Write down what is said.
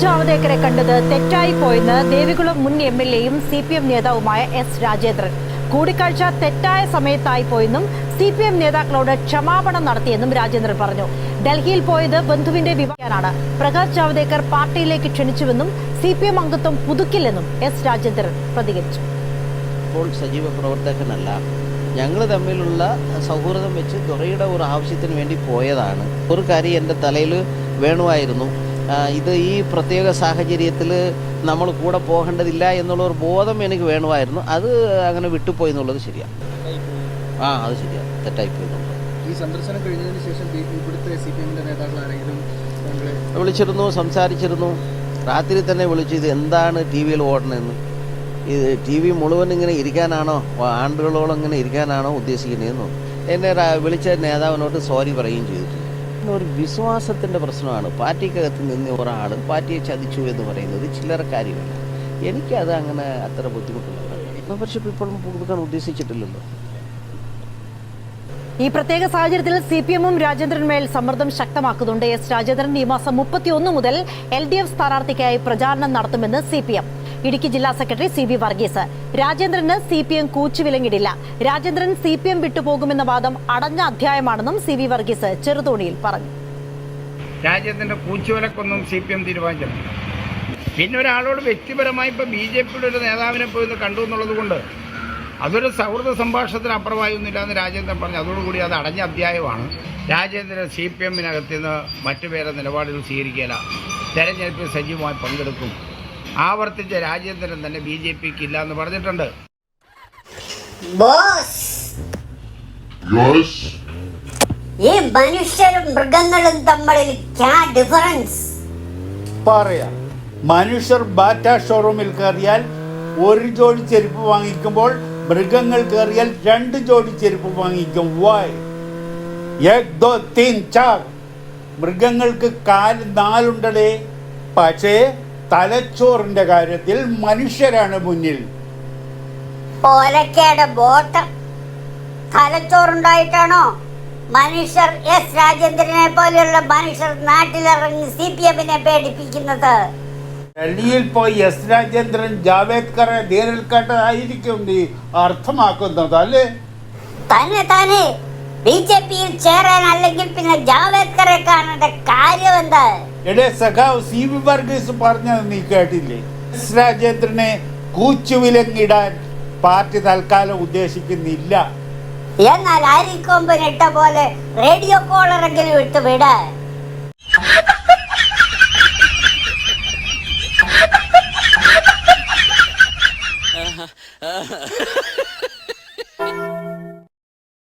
ജാവദേക്കറെ കണ്ടത് തെറ്റായി പോയെന്ന് ദേവികുളം മുൻ എം എൽ എയും സി പി എം നേതാവുമായ എസ് രാജേന്ദ്രൻ. കൂടിക്കാഴ്ച തെറ്റായ സമയത്തായി പോയെന്നും സി പി എം നേതാക്കളോട് ക്ഷമാപണം നടത്തിയെന്നും രാജേന്ദ്രൻ പറഞ്ഞു. ഡൽഹിയിൽ പോയത് ബന്ധുവിന്റെ വിവാഹാനാണ് പ്രകാശ് ജാവദേക്കർ പാർട്ടിയിലേക്ക് ക്ഷണിച്ചുവെന്നും സി പി എം അംഗത്വം പുതുക്കില്ലെന്നും എസ് രാജേന്ദ്രൻ പ്രതികരിച്ചു. ഇപ്പോൾ സജീവ പ്രവർത്തകനല്ല. ഞങ്ങൾ തമ്മിലുള്ള സൗഹൃദം വെച്ച് തുറയുടെ ഒരു ആവശ്യത്തിന് വേണ്ടി പോയതാണ്. ഒരു കാര്യം എന്റെ തലയിൽ വേണമായിരുന്നു ഇത് ഈ പ്രത്യേക സാഹചര്യത്തിൽ നമ്മൾ കൂടെ പോകേണ്ടതില്ല എന്നുള്ള ഒരു ബോധം എനിക്ക് വേണമായിരുന്നു. അത് അങ്ങനെ വിട്ടുപോയി എന്നുള്ളത് ശരിയാണ് ആ അത് ശരിയാണ് തെറ്റായിപ്പോയി എന്നുള്ളത്. ഈ സന്ദർശനം കഴിഞ്ഞതിന് ശേഷം ഇവിടുത്തെ സി പി എമ്മിന്റെ നേതാക്കൾ ആരെങ്കിലും വിളിച്ചിരുന്നു സംസാരിച്ചിരുന്നു. രാത്രി തന്നെ വിളിച്ചു ഇത് എന്താണ് ടി വിയിൽ ഓടണമെന്ന് ഇത് ടി വി മുഴുവൻ ഇങ്ങനെ ഇരിക്കാനാണോ? ആണ്ടുകളോളം ഇങ്ങനെ ഇരിക്കാനാണോ ഉദ്ദേശിക്കുന്നതെന്നോ എന്നെ വിളിച്ച നേതാവിനോട് സോറി പറയുകയും ചെയ്തിട്ടുണ്ട്. പിന്നെ ഒരു വിശ്വാസത്തിന്റെ പ്രശ്നമാണ്. പാർട്ടിക്കകത്ത് നിന്ന് ഒരാൾ പാർട്ടിയെ ചതിച്ചു എന്ന് പറയുന്നത് ചില്ലറ കാര്യമല്ല. എനിക്കത് അങ്ങനെ അത്ര ബുദ്ധിമുട്ടില്ല. മെമ്പർഷിപ്പ് ഇപ്പോഴും പുതുക്കാൻ ഉദ്ദേശിച്ചിട്ടില്ലല്ലോ. ഈ പ്രത്യേക സാഹചര്യത്തിൽ സി പി എമ്മും രാജേന്ദ്രന്മേൽ സമ്മർദ്ദം ശക്തമാക്കുന്നുണ്ട്. എസ് രാജേന്ദ്രൻ ഈ മാസം മുപ്പത്തിയൊന്ന് മുതൽ എൽ ഡി എഫ് സ്ഥാനാർത്ഥിക്കായി പ്രചാരണം നടത്തുമെന്ന് സി പി എം ഇടുക്കി ജില്ലാ സെക്രട്ടറി സി ബി വർഗീസ്. രാജേന്ദ്രന് സി പി എം കൂച്ചുവിലങ്ങിടില്ല. രാജേന്ദ്രൻ സി പി എം വിട്ടുപോകുമെന്ന വാദം അടഞ്ഞ അധ്യായമാണെന്നും സി വി വർഗീസ് ചെറുതോണിയിൽ പറഞ്ഞു. രാജേന്ദ്രന്റെ കൂച്ചുവിലക്കൊന്നും സി പി എം തീരുമാനിച്ചിട്ടില്ല. പിന്നെ ഒരാളോട് വ്യക്തിപരമായി ഇപ്പോൾ ബി ജെ പിയുടെ ഒരു നേതാവിനെ പോയി കണ്ടു എന്നുള്ളത് കൊണ്ട് അതൊരു സൗഹൃദ സംഭാഷണത്തിന് അപ്പുറമായൊന്നുമില്ല എന്ന് രാജേന്ദ്രൻ പറഞ്ഞു. അതോടുകൂടി അത് അടഞ്ഞ അധ്യായമാണ്. രാജേന്ദ്രൻ സി പി എമ്മിനകത്ത് നിന്ന് മറ്റു പേരെ നിലപാടുകൾ സ്വീകരിക്കില്ല തെരഞ്ഞെടുപ്പിൽ സജീവമായി പങ്കെടുക്കും. ആവർത്തിച്ച രാജേന്ദ്രൻ തന്നെ ബി ജെ പിക്ക് ഇല്ല എന്ന് പറഞ്ഞിട്ടുണ്ട്. ഈ മനുഷ്യരും മൃഗങ്ങളും തമ്മിൽ ക്യാ ഡിഫറൻസ് പറയാം. മനുഷ്യർ ബാറ്റ ഷോറൂമിൽ കയറിയാൽ ഒരു ജോഡി ചെരുപ്പ് വാങ്ങിക്കുമ്പോൾ മൃഗങ്ങൾ കയറിയാൽ രണ്ട് ജോഡി ചെരുപ്പ് വാങ്ങിക്കും. വായ് എക് ദോ തീൻ ചാർ മൃഗങ്ങൾക്ക് കാൽ നാലുണ്ടടേ. പക്ഷേ തലച്ചോറിന്റെ കാര്യത്തിൽ മനുഷ്യരാണ് മുന്നിൽ. ഓലക്കയുടെ ബോട്ട് തലച്ചോറുണ്ടായിട്ടാണോ? മനുഷ്യർ എസ് രാജേന്ദ്രനെ പോലെയുള്ള മനുഷ്യർ നാട്ടിലിറങ്ങി സി പി എമ്മിനെ പേടിപ്പിക്കുന്നത്. ഡൽഹിയിൽ പോയി എസ് രാജേന്ദ്രൻ ജാവേദ്കറെ നേരിൽ കണ്ടതായിരിക്കും നീ അർത്ഥമാക്കുന്നത് അല്ലേ? തന്നെ തന്നെ. ബി ജെ പിയിൽ ചേരാൻ അല്ലെങ്കിൽ പിന്നെ ജാവേദ്കറെ കാണേണ്ട കാര്യം എന്താ എടേ സഖാവ് സി വി വർഗീസ് പറഞ്ഞത് നീ കേട്ടില്ലേ? എസ് രാജേന്ദ്രനെ കൂച്ചുവിലങ്ങിടാൻ പാർട്ടി തൽക്കാലം ഉദ്ദേശിക്കുന്നില്ല. എന്നാൽ അരിക്കൊമ്പിനിട്ട പോലെ റേഡിയോ കോളറെങ്കിലും ഇട്ട് വിട്.